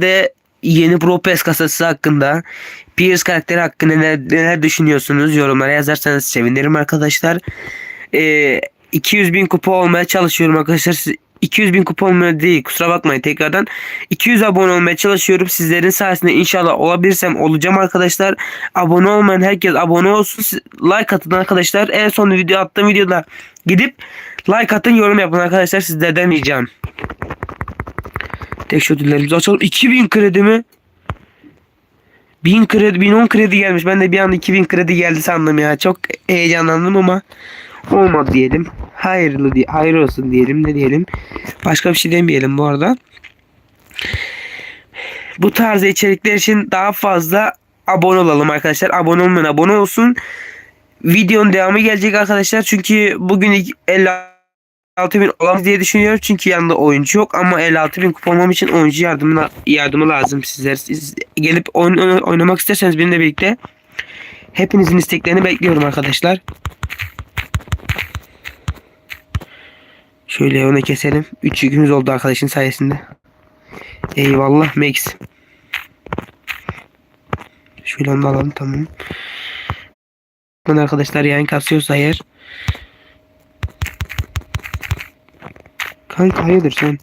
de yeni Pro PES kasası hakkında Pierce karakteri hakkında neler, neler düşünüyorsunuz? Yorumlara yazarsanız sevinirim arkadaşlar. Ee, 200 bin kupa olmaya çalışıyorum arkadaşlar. Siz- 200 bin kupa olmaya değil kusura bakmayın tekrardan. 200 abone olmaya çalışıyorum. Sizlerin sayesinde inşallah olabilirsem olacağım arkadaşlar. Abone olmayan herkes abone olsun. Like atın arkadaşlar. En son video attığım videoda gidip like atın yorum yapın arkadaşlar. Sizlerden ricam tek şu Teşekkürlerimizi açalım. 2000 kredi mi? 1000 kredi, 1010 kredi gelmiş. Ben de bir anda 2000 kredi geldi sandım ya. Çok heyecanlandım ama olmadı diyelim. Hayırlı diye, hayır olsun diyelim. Ne diyelim? Başka bir şey demeyelim bu arada. Bu tarz içerikler için daha fazla abone olalım arkadaşlar. Abone olmayan abone olsun. Videonun devamı gelecek arkadaşlar. Çünkü bugün 50 6000 olamaz diye düşünüyorum çünkü yanında oyuncu yok ama 56000 kupa olmam için oyuncu yardımına yardımı lazım sizler. Siz gelip oyun, oynamak isterseniz benimle birlikte hepinizin isteklerini bekliyorum arkadaşlar. Şöyle öne keselim. 3 yükümüz oldu arkadaşın sayesinde. Eyvallah Max. Şöyle onu alalım tamam. Arkadaşlar yayın kasıyorsa eğer Kanka hayırdır sen?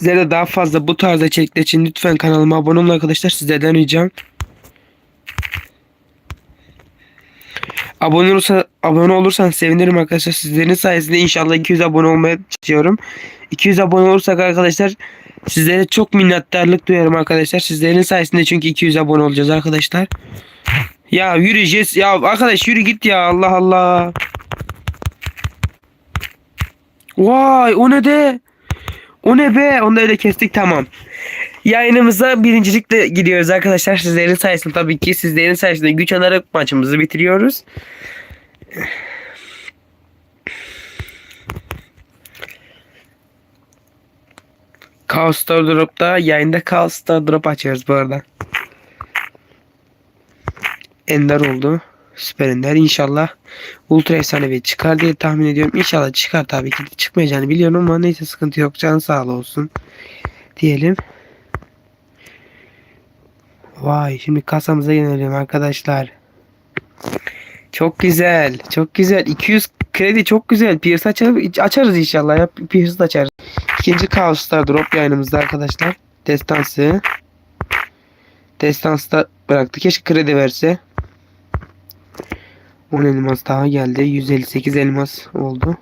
Sizlere daha fazla bu tarz içerikler için lütfen kanalıma abone olun arkadaşlar. Sizlerden ricam. Abone olursa abone olursan sevinirim arkadaşlar. Sizlerin sayesinde inşallah 200 abone olmaya çalışıyorum. 200 abone olursak arkadaşlar sizlere çok minnettarlık duyarım arkadaşlar. Sizlerin sayesinde çünkü 200 abone olacağız arkadaşlar. Ya yürü Jess ya arkadaş yürü git ya Allah Allah. Vay o ne de? O ne be? Onu öyle kestik tamam. Yayınımıza birincilikle gidiyoruz arkadaşlar. Sizlerin sayesinde tabii ki sizlerin sayesinde güç alarak maçımızı bitiriyoruz. Chaos Star Drop'ta yayında Chaos Star Drop açıyoruz bu arada. Ender oldu. Süper Ender inşallah Ultra efsanevi çıkar diye tahmin ediyorum. İnşallah çıkar tabii ki çıkmayacağını biliyorum ama neyse sıkıntı yok. Can sağlığı olsun. Diyelim. Vay şimdi kasamıza yönelelim arkadaşlar. Çok güzel. Çok güzel. 200 kredi çok güzel. Pierce açarız, açarız inşallah ya. Pierce açarız. İkinci Chaos Star Drop yayınımızda arkadaşlar. Destansı. Destansı da bıraktı. Keşke kredi verse. 10 elmas daha geldi. 158 elmas oldu.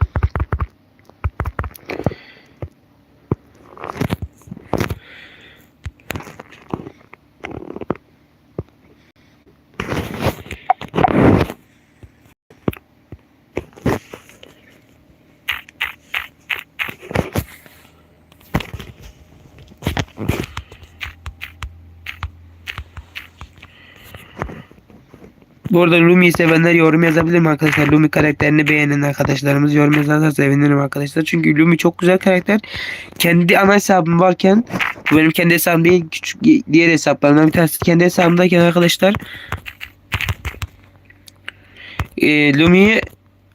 Bu arada Lumi'yi sevenler yorum yazabilir mi arkadaşlar? Lumi karakterini beğenen arkadaşlarımız yorum yazarsa sevinirim arkadaşlar. Çünkü Lumi çok güzel karakter. Kendi ana hesabım varken bu benim kendi hesabım değil küçük diğer hesaplarımdan bir tanesi kendi hesabımdayken arkadaşlar e, Lumi'yi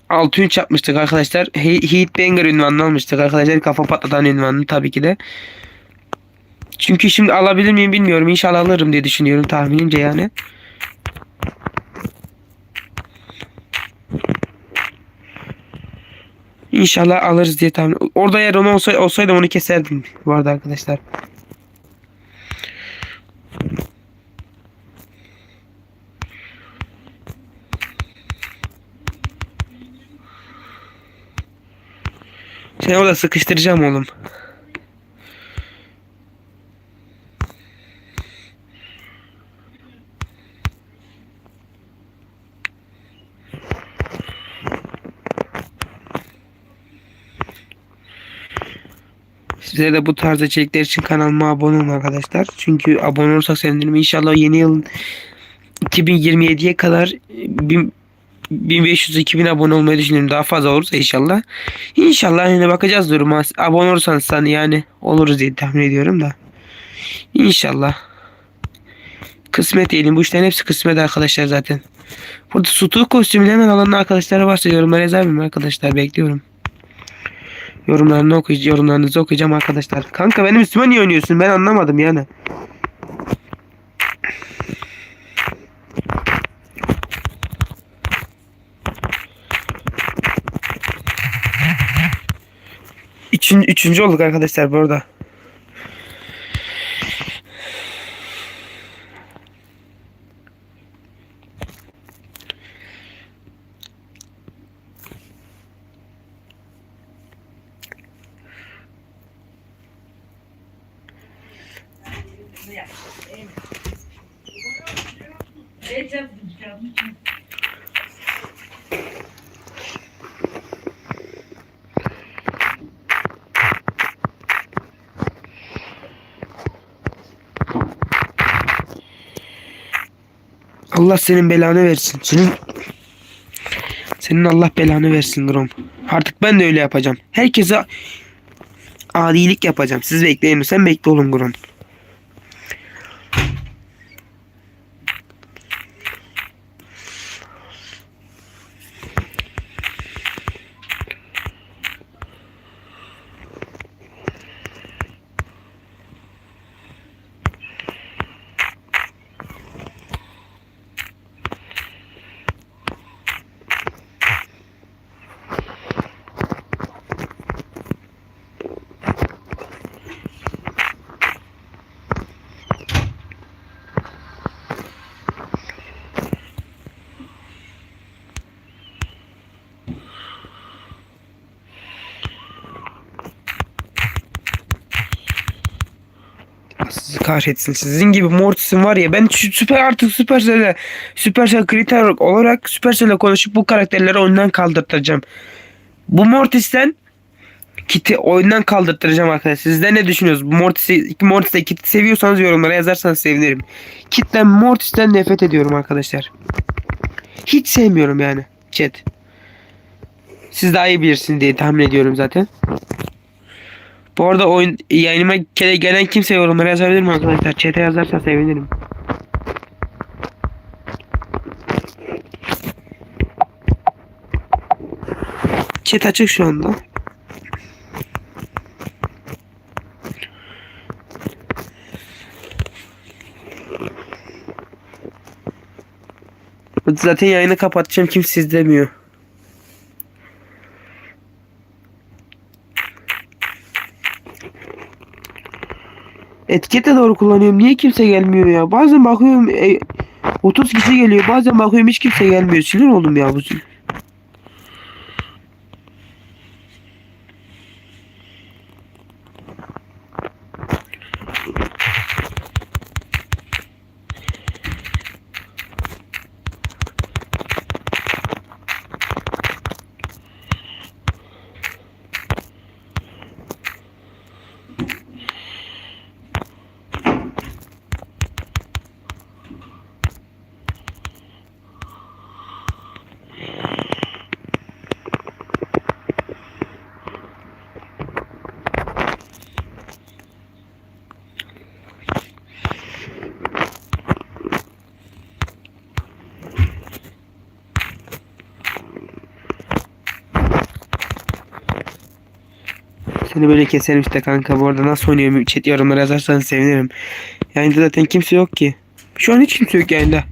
6-3 yapmıştık arkadaşlar. He Heat Banger ünvanını almıştık arkadaşlar. Kafa patlatan ünvanını tabii ki de. Çünkü şimdi alabilir miyim bilmiyorum. İnşallah alırım diye düşünüyorum tahminimce yani. İnşallah alırız diye tahmin. Orada eğer onu olsay, olsaydım onu keserdim bu arada arkadaşlar. Seni orada sıkıştıracağım oğlum. Size de bu tarz içerikler için kanalıma abone olun arkadaşlar. Çünkü abone olursak sevinirim. İnşallah yeni yıl 2027'ye kadar 1500-2000 abone olmayı düşünüyorum. Daha fazla olursa inşallah. İnşallah yine bakacağız duruma. Abone olursanız hani yani oluruz diye tahmin ediyorum da. İnşallah. Kısmet diyelim. Bu işlerin hepsi kısmet arkadaşlar zaten. Burada sutuğu kostümlerinden alan arkadaşlar varsa yorumlara yazar arkadaşlar? Bekliyorum. Yorumlarını okuyacağım. Yorumlarınızı okuyacağım arkadaşlar. Kanka benim üstüme niye oynuyorsun? Ben anlamadım yani. Üçün, üçüncü olduk arkadaşlar bu arada. Allah senin belanı versin. Senin senin Allah belanı versin Grom. Artık ben de öyle yapacağım. Herkese adilik yapacağım. Siz bekleyin. Sen bekle oğlum Grom. Thank you. Kahretsin. Sizin gibi Mortis'in var ya ben süper artık Supercell'e Supercell kriter olarak Supercell'e konuşup bu karakterleri oyundan kaldırtacağım. Bu Mortis'ten Kit'i oyundan kaldırtacağım arkadaşlar. Siz de ne düşünüyorsunuz? Mortis'i Mortis'te Kit'i seviyorsanız yorumlara yazarsanız sevinirim. Kit'ten Mortis'ten nefret ediyorum arkadaşlar. Hiç sevmiyorum yani. Chat. Siz daha iyi bilirsiniz diye tahmin ediyorum zaten. Bu arada oyun yayınıma gelen kimse yorumlara yazabilir mi arkadaşlar? Chat'e yazarsa sevinirim. Chat açık şu anda. Zaten yayını kapatacağım kimse izlemiyor. Etiketle doğru kullanıyorum. Niye kimse gelmiyor ya? Bazen bakıyorum e, 30 kişi geliyor. Bazen bakıyorum hiç kimse gelmiyor. Sinir oldum ya bu. Seni böyle keserim işte kanka. Bu arada nasıl oynuyorum? Chat yorumlara yazarsanız sevinirim. Yani zaten kimse yok ki. Şu an hiç kimse yok yayında.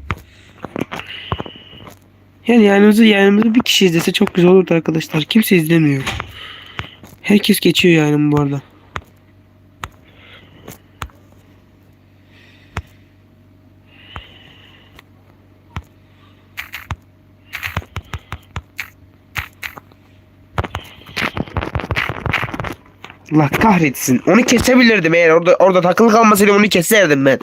Yani yanımızda yanımızda bir kişi izlese çok güzel olurdu arkadaşlar. Kimse izlemiyor. Herkes geçiyor yani bu arada. Allah kahretsin. Onu kesebilirdim eğer orada orada takılı kalmasaydı onu keserdim ben.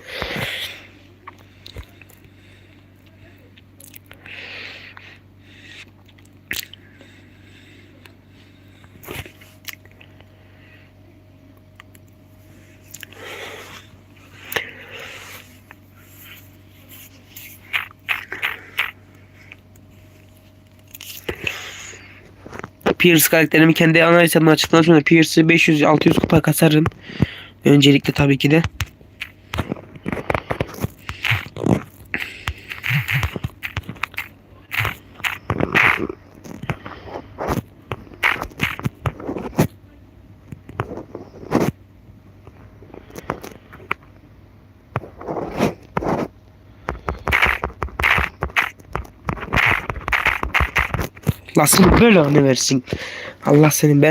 Pierce karakterimi kendi ana hesabımdan açtıktan sonra Pierce'ı 500-600 kupa kasarım. Öncelikle tabii ki de. Allah senin belanı versin. Allah senin belanı